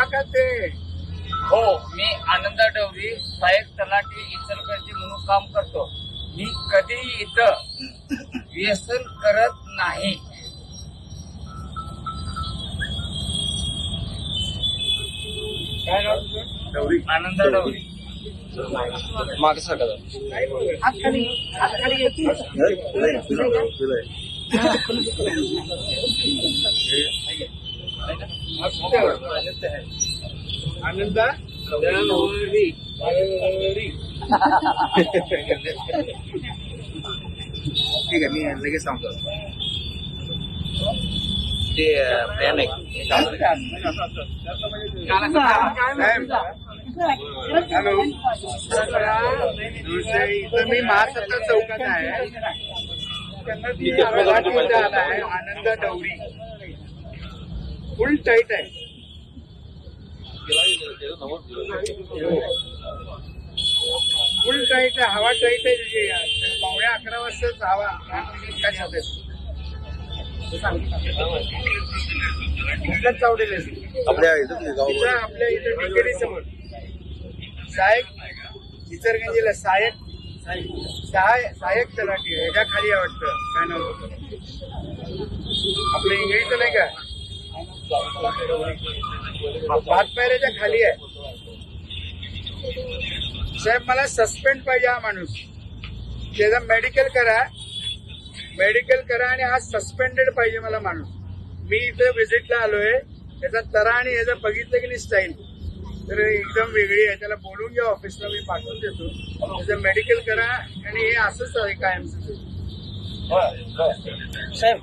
मुलाखत दे हो मी आनंद डवरी सहाय्यक तलाठी इचलकरंजी म्हणून काम करतो. मी कधीही इथं व्यसन करत नाही. काय नाव? तुझं डवरी. आनंद डवरी. मागे सरका जरा. काय? आनंदा. डवरी. ठीक आहे मी लगेच सांगतो. ते प्लॅन आहे. साहेब, हॅलो इथं मी महासत्ता चौकात आहे. आलाय आनंद डवरी फुल टाईट आहे फुल टाईट आहे हवा टाईट आहे तिथे. पावणे अकरा वाजताच हवा काय. आपल्या इथं समोर इचरगंजीला सहायक सहायक तलाठी. ह्याच्या खाली काय नाव? आपलं इंग्रजीचं नाही का भातपायऱ्याच्या खाली आहे. साहेब मला सस्पेंड पाहिजे हा माणूस. त्याचा मेडिकल करा मेडिकल करा आणि हा सस्पेंडेड पाहिजे मला माणूस. मी इथं व्हिजिटला आलोय. त्याचा तरा आणि याचा बघितलं की नाही स्टाईल तर एकदम वेगळी आहे. त्याला बोलून घ्या ऑफिसला मी पाठवून देतो. त्याचं मेडिकल करा आणि हे असंच आहे कायमचं. साहेब